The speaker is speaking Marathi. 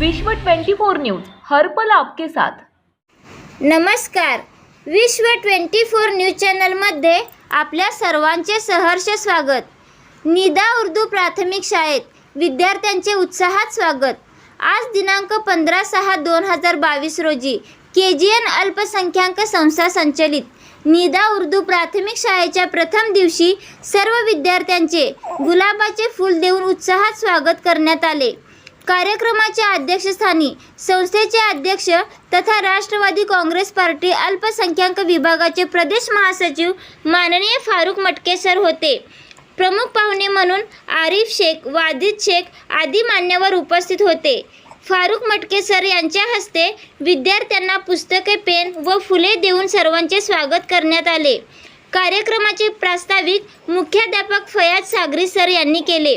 विश्व 24 न्यूज हर पल आपके साथ. नमस्कार. विश्व 24 न्यूज चॅनलमध्ये आपल्या सर्वांचे सहर्ष स्वागत. निदा उर्दू प्राथमिक शाळेत विद्यार्थ्यांचे उत्साहात स्वागत. आज दिनांक पंधरा सहा दोन हजार बावीस रोजी के जी एन अल्पसंख्याक संस्था संचलित निदा उर्दू प्राथमिक शाळेच्या प्रथम दिवशी सर्व विद्यार्थ्यांचे गुलाबाचे फूल देऊन उत्साहात स्वागत करण्यात आले. कार्यक्रमाच्या अध्यक्षस्थानी संस्थेचे अध्यक्ष तथा राष्ट्रवादी काँग्रेस पार्टी अल्पसंख्याक विभागाचे प्रदेश महासचिव माननीय फारुख मटके सर होते. प्रमुख पाहुणे म्हणून आरिफ शेख वादिद शेख आदी मान्यवर उपस्थित होते. फारुख मटके सर यांच्या हस्ते विद्यार्थ्यांना पुस्तके पेन व फुले देऊन सर्वांचे स्वागत करण्यात आले. कार्यक्रमाचे प्रास्ताविक मुख्याध्यापक फयाज सागरी सर यांनी केले.